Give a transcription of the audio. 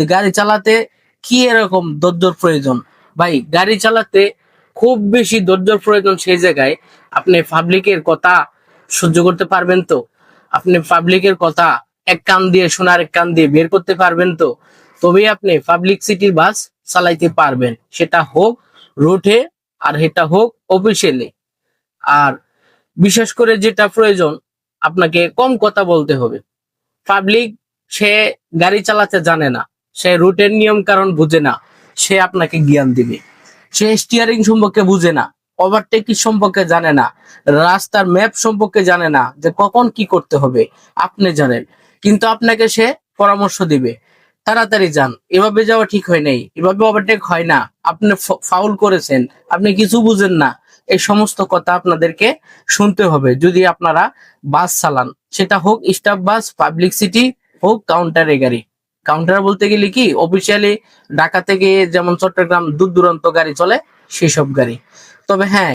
যে গাড়ি চালাতে কি এরকম ধৈর্যর প্রয়োজন? ভাই, গাড়ি চালাতে খুব বেশি ধৈর্যর প্রয়োজন সেই জায়গায় আপনি পাবলিকের কথা সহ্য করতে পারবেন তো? আপনি পাবলিকের কথা এক কান দিয়ে শোনার এক কান দিয়ে বের করতে পারবেন তো? তবেই আপনি পাবলিক সিটির বাস চালাইতে পারবেন। সেটা হোক রুটে আর এটা হোক অফিসিয়ালি আর বিশেষ করে যেটা প্রয়োজন, আপনাকে কম কথা বলতে হবে। পাবলিক সে গাড়ি চালাতে জানে না। সে রুটের নিয়ম কারণ বুঝে না। সে আপনাকে জ্ঞান দিবে। সে স্টিয়ারিং সম্পর্কে বুঝে না। ওভারটেকিং সম্পর্কে জানে না। রাস্তার ম্যাপ সম্পর্কে জানে না যে কখন কি করতে হবে। আপনি জানেন। কিন্তু আপনাকে সে পরামর্শ দিবে। তাড়াতাড়ি যান। এভাবে যাওয়া ঠিক হয় নাই। এভাবে ওভারটেক হয় না। আপনি ফাউল করেছেন। আপনি কিছু বুঝেন না। এই সমস্ত কথা আপনাদেরকে শুনতে হবে। যদি আপনারা বাস চালান, সেটা হোক স্টাফ বাস পাবলিক সিটি হোক কাউন্টারে গাড়ি। কাউন্টার বলতে গেলে কি অফিসিয়ালি ঢাকা থেকে যেমন চট্টগ্রাম দূর দূরান্ত গাড়ি চলে, সেসব গাড়ি। তবে হ্যাঁ